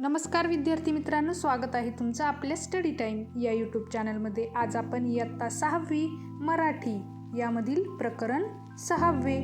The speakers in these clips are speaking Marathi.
नमस्कार विद्यार्थी मित्रांनो स्वागत आहे तुमचं आपल्या स्टडी टाईम या यूट्यूब चॅनलमध्ये आज आपण इयत्ता सहावी मराठी यामधील प्रकरण सहावे.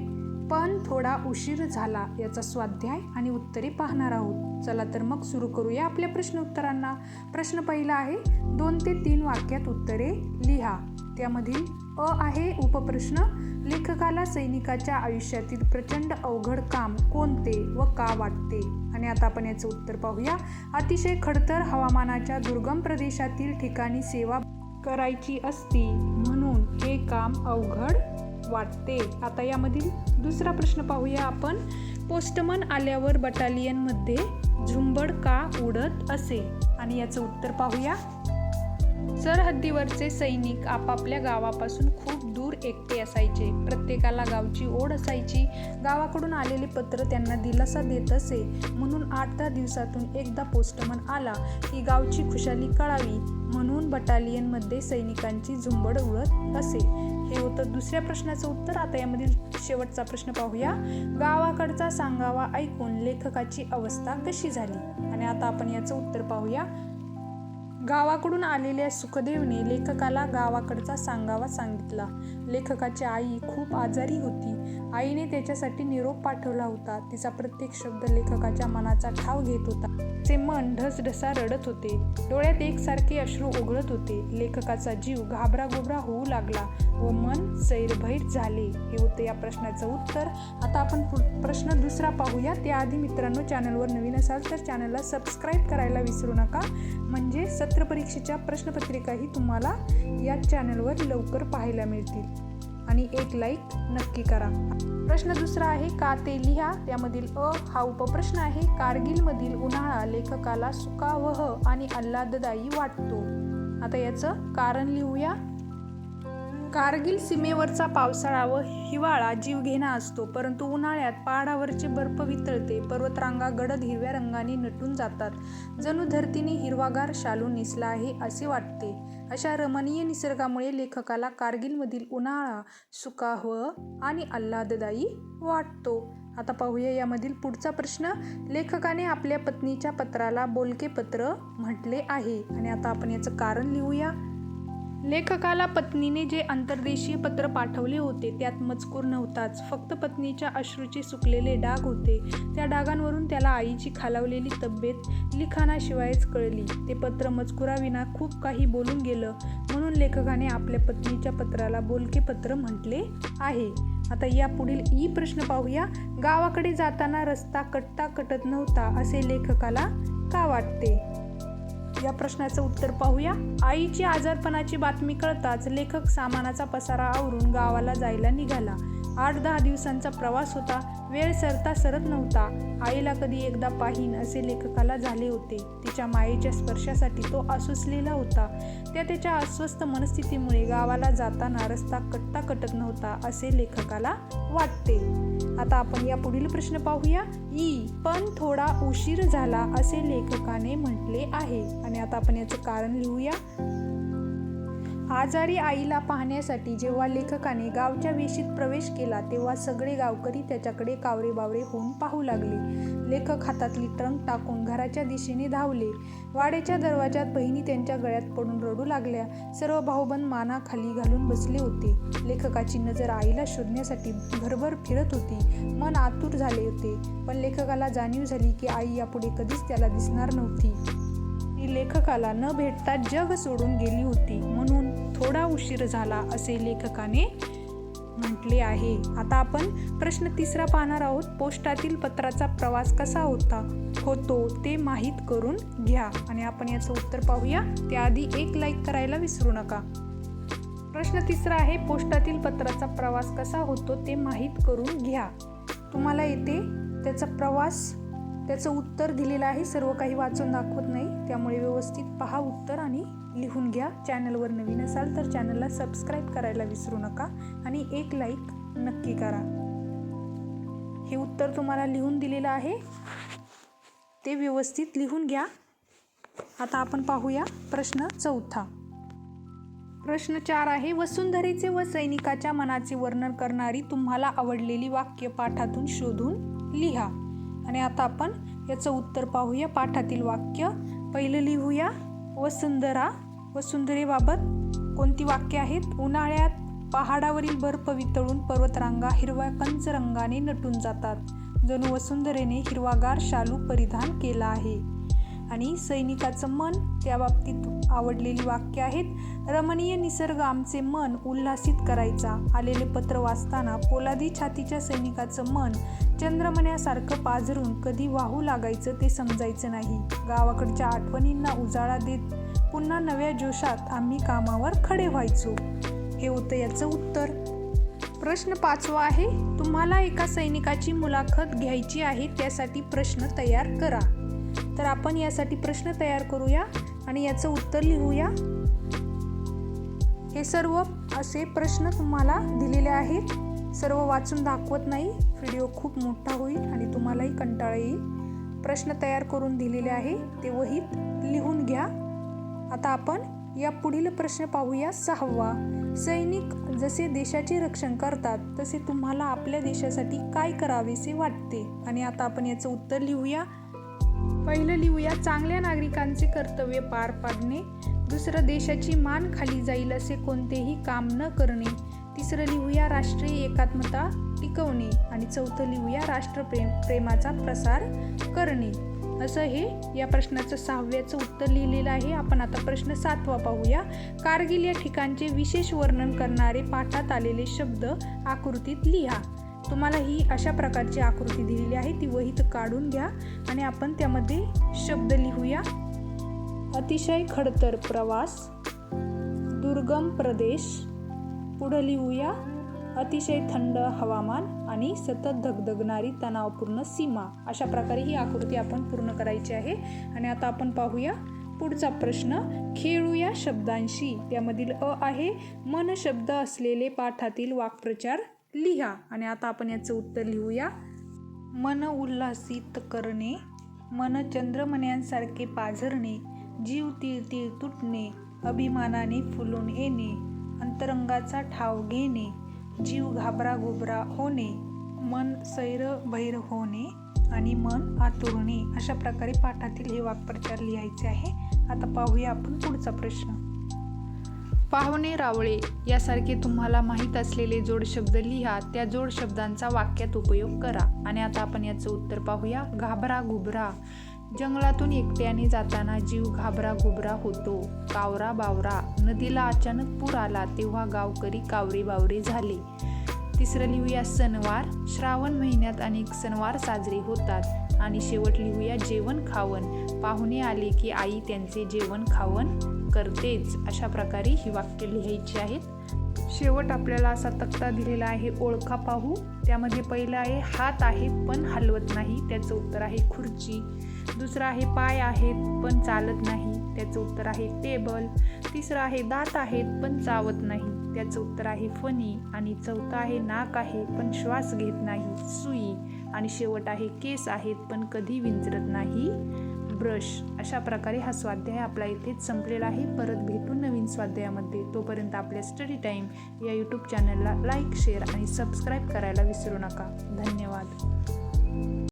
पण थोडा उशीर झाला याचा स्वाध्याय आणि उत्तरे पाहणार आहोत. चला तर मग सुरू करूया आपल्या प्रश्न उत्तरांना प्रश्न पहिला आहे दोन ते तीन वाक्यात उत्तरे लिहा. त्यामधील अ आहे उपप्रश्न. लेखकाला सैनिकाच्या आयुष्यातील प्रचंड अवघड काम कोणते व का वाटते? आणि आता आपण याचं उत्तर पाहूया. अतिशय खडतर हवामानाच्या दुर्गम प्रदेशातील ठिकाणी सेवा करायची असती म्हणून हे काम अवघड वाटते. आता यामधील दुसरा प्रश्न पाहूया आपण. पोस्टमन आल्यावर बटालियनमध्ये झुंबड का उडत असे? आणि याचं उत्तर पाहूया. सरहद्दीवरचे सैनिक आपापल्या गावापासून खूप दूर एकटे असायचे. प्रत्येकाला गावची ओढ असायची. गावाकडून आलेले पत्र त्यांना दिलासा देत असे. म्हणून आठ दहा दिवसातून एकदा पोस्टमन आला की गावची खुशाली कळावी म्हणून बटालियनमध्ये सैनिकांची झुंबड उडत असे. हे होतं दुसऱ्या प्रश्नाचं उत्तर. आता यामधील शेवटचा प्रश्न पाहूया. गावाकडचा सांगावा ऐकून लेखकाची अवस्था कशी झाली? आणि आता आपण याचं उत्तर पाहूया. गावाकडून आलेल्या सुखदेवने लेखकाला गावाकडचा सांगावा सांगितला. लेखकाची आई खूप आजारी होती. आईने त्याच्यासाठी निरोप पाठवला होता. तिचा प्रत्येक शब्द लेखकाच्या मनाचा ठाव घेत होता. चे मन ढसढसा रडत होते. डोळ्यात एकसारखे अश्रू ओघळत होते. लेखकाचा जीव घाबरा गोबरा होऊ लागला व मन सैरभैर झाले. हे होते या प्रश्नाचं उत्तर. आता आपण प्रश्न दुसरा पाहूया त्याआधी मित्रांनो चॅनलवर नवीन असाल तर चॅनलला सबस्क्राईब करायला विसरू नका. म्हणजे सत्र परीक्षेच्या प्रश्नपत्रिकाही तुम्हाला या चॅनलवर लवकर पाहायला मिळतील. आणि एक लाईक नक्की करा. प्रश्न दुसरा आहे का ते लिहा? त्यामधील अ हा उपप्रश्न आहे कारगिलमधील उन्हाळा लेखकाला सुकावह आणि आल्हाददायी वाटतो. आता याचं कारण लिहूया. कारगिल सीमेवरचा पावसाळा व हिवाळा जीवघेणा असतो परंतु उन्हाळ्यात पहाडावरचे बर्फ वितळते पर्वतरांगा गडद हिरव्या रंगाने नटून जातात. जणू धरतीने हिरवागार शालू नेसला आहे असे वाटते. अशा रमणीय निसर्गामुळे लेखकाला कारगिलमधील उन्हाळा सुखाव आणि आल्हाददायी वाटतो. आता पाहूया यामधील पुढचा प्रश्न. लेखकाने आपल्या पत्नीच्या पत्राला बोलके पत्र म्हटले आहे. आणि आता आपण याचं कारण लिहूया. लेखकाला पत्नीने जे अंतर्देशीय पत्र पाठवले होते त्यात मजकूर नव्हताच. फक्त पत्नीच्या अश्रूचे सुकलेले डाग होते. त्या डागांवरून त्याला आईची खालावलेली तब्येत लिखाणाशिवायच कळली. ते पत्र मजकुराविना खूप काही बोलून गेलं. म्हणून लेखकाने आपल्या पत्नीच्या पत्राला बोलके पत्र म्हटले आहे. आता या पुढील ई प्रश्न पाहूया. गावाकडे जाताना रस्ता कटता कटत नव्हता असे लेखकाला का वाटते? या प्रश्नाचं उत्तर पाहूया. आईची आजारपणाची बातमी कळताच लेखक सामानाचा पसारा आवरून गावाला जायला निघाला. आठ दहा दिवसांचा प्रवास होता. वेळ सरता सरत नव्हता. आईला कधी एकदा पाहीन असे लेखकाला झाले होते. तिच्या मायेच्या स्पर्शासाठी तो आसुसलेला होता. त्या त्याच्या अस्वस्थ मनस्थितीमुळे गावाला जाताना रस्ता कट्टा कटत नव्हता असे लेखकाला वाटते. आता आपण या पुढील प्रश्न पाहूया. ई पण थोडा उशीर झाला असे लेखकाने म्हटले आहे. आणि आता आपण याचं कारण लिहूया. आजारी आईला पाहण्यासाठी जेव्हा लेखकाने गावच्या वेशीत प्रवेश केला तेव्हा सगळे गावकरी त्याच्याकडे कावरेबावरे होऊन पाहू लागले. लेखक हातातली ट्रंक टाकून घराच्या दिशेने धावले. वाड्याच्या दरवाजात बहिणी त्यांच्या गळ्यात पडून रडू लागल्या. सर्व भाऊबंद माना खाली घालून बसले होते. लेखकाची नजर आईला शोधण्यासाठी भरभर फिरत होती. मन आतुर झाले होते. पण लेखकाला जाणीव झाली की आई यापुढे कधीच त्याला दिसणार नव्हती. ती लेखकाला न भेटता जग सोडून गेली होती. म्हणून उशीर झाला असे लेखकाने म्हटले आहे. आता आपण प्रश्न तिसरा पाहणार आहोत. पोस्टातील पत्राचा प्रवास कसा होता होतो ते माहीत करून घ्या. आणि आपण याचं उत्तर पाहूया. त्याआधी एक लाईक करायला विसरू नका. प्रश्न तिसरा आहे पोस्टातील पत्राचा प्रवास कसा होतो ते माहीत करून घ्या. तुम्हाला येते त्याचा प्रवास त्याचं उत्तर दिलेलं आहे. सर्व काही वाचून दाखवत नाही. त्यामुळे व्यवस्थित पहा उत्तर आणि लिहून घ्या. चॅनलवर नवीन असाल तर चॅनलला सबस्क्राईब करायला विसरू नका आणि एक लाईक नक्की करा. हे उत्तर तुम्हाला लिहून दिलेलं आहे. ते व्यवस्थित लिहून घ्या. आता आपण पाहूया प्रश्न चौथा. प्रश्न चार आहे वसुंधरेचे व सैनिकाच्या मनाचे वर्णन करणारी तुम्हाला आवडलेली वाक्य पाठातून शोधून लिहा. आणि आता आपण याचं उत्तर पाहूया. पाठातील वाक्य. पहिलं लिहूया. वसुंधरा. वसुंधरेबाबत कोणती वाक्य आहेत? उन्हाळ्यात पहाडावरील बर्फ वितळून पर्वतरांगा हिरव्या कंच रंगाने नटून जातात. जणू वसुंधरेने हिरवागार शालू परिधान केला आहे. आणि सैनिकाचं मन त्या बाबतीत आवडलेली वाक्य आहेत. रमणीय निसर्ग आमचे मन उल्हासित करायचा आलेले पत्र वाचताना पोलादी छातीच्या सैनिकाचं मन चंद्रमण्यासारखं पाझरून कधी वाहू लागायचं ते समजायचं नाही. गावाकडच्या आठवणींना उजाळा देत पुन्हा नव्या जोशात आम्ही कामावर खडे व्हायचो. हे होतं याचं उत्तर. प्रश्न पाचवा आहे तुम्हाला एका सैनिकाची मुलाखत घ्यायची आहे त्यासाठी प्रश्न तयार करा. तर आपण यासाठी प्रश्न तयार करूया आणि याचं उत्तर लिहूया. हे सर्व असे प्रश्न तुम्हाला दिलेले आहेत. सर्व वाचून दाखवत नाही. व्हिडिओ खूप मोठा होईल आणि तुम्हालाही कंटाळा येईल. प्रश्न तयार करून दिलेले आहे. ते वहीत लिहून घ्या. आता आपण या पुढील प्रश्न पाहूया. सहावा. सैनिक जसे देशाचे रक्षण करतात तसे तुम्हाला आपल्या देशासाठी काय करावेसे वाटते? आणि आता आपण याचं उत्तर लिहूया. पहिलं लिहूया चांगल्या नागरिकांचे कर्तव्य पार पाडणे. दुसरं देशाची मान खाली जाईल असे कोणतेही काम न करणे. तिसरं लिहूया राष्ट्रीय एकात्मता टिकवणे. आणि चौथं लिहूया राष्ट्रप्रेम प्रेमाचा प्रसार करणे. असं हे या प्रश्नाचं सहाव्याचं उत्तर लिहिलेलं आहे. आपण आता प्रश्न सातवा पाहूया. कारगिल या ठिकाणचे विशेष वर्णन करणारे पाठात आलेले शब्द आकृतीत लिहा. तुम्हाला ही अशा प्रकारची आकृती दिलेली आहे. ती वहीत काढून घ्या आणि आपण त्यामध्ये शब्द लिहूया. अतिशय खडतर प्रवास दुर्गम प्रदेश पुढं लिहूया. अतिशय थंड हवामान आणि सतत धगधगणारी तणावपूर्ण सीमा. अशा प्रकारे ही आकृती आपण पूर्ण करायची आहे. आणि आता आपण पाहूया पुढचा प्रश्न. खेळूया शब्दांशी. त्यामधील अ आहे. मन शब्द असलेले पाठातील वाक्प्रचार. लिहा आणि आता आपण याचं उत्तर लिहूया. मन उल्हासित करणे मन चंद्रमण्यांसारखे पाझरणे जीव तीळ तुटणे अभिमानाने फुलून येणे अंतरंगाचा ठाव घेणे जीव घाबरा घुबरा होणे मन सैर भैर होणे आणि मन आतुरणे अशा प्रकारे पाठातील हे वाक्प्रचार लिहायचे आहे. आता पाहूया आपण पुढचा प्रश्न. पाहुणे रावळे यासारखे तुम्हाला माहीत असलेले जोडशब्द लिहा त्या जोडशब्दांचा वाक्यात उपयोग करा. आणि आता आपण याचं उत्तर पाहूया. घाबरा घुबरा जंगलातून एकट्याने जाताना जीव घाबरा घुबरा होतो. कावरा बावरा. नदीला अचानक पूर आला तेव्हा गावकरी कावरे बावरे झाले. तिसरं लिहूया सणवार. श्रावण महिन्यात अनेक सणवार साजरे होतात. आणि शेवट लिहूया जेवण खावण. पाहुणे आले की आई त्यांचे जेवण खावण करतेच अशा प्रकारे ही वाक्य लिहायची आहेत. शेवट आपल्याला असा तक्ता दिलेला आहे ओळखा पाहू. त्यामध्ये पहिलं आहे हात आहेत पण हलवत नाही. त्याचं उत्तर आहे खुर्ची. दुसरं आहे पाय आहेत पण चालत नाही. त्याचं उत्तर आहे टेबल. तिसरं आहे दात आहेत पण चावत नाही. त्याचं उत्तर आहे फणी. आणि चौथं आहे नाक आहे पण श्वास घेत नाही. सुई. आणि शेवट आहे केस आहेत पण कधी विंचरत नाही. ब्रश अशा प्रकारे हा स्वाध्याय आपला इथेच संपलेला आहे. परत भेटू नवीन स्वाध्यायामध्ये. तोपर्यंत आपल्या स्टडी टाईम या यूट्यूब चॅनलला लाईक शेअर आणि सबस्क्राईब करायला विसरू नका. धन्यवाद.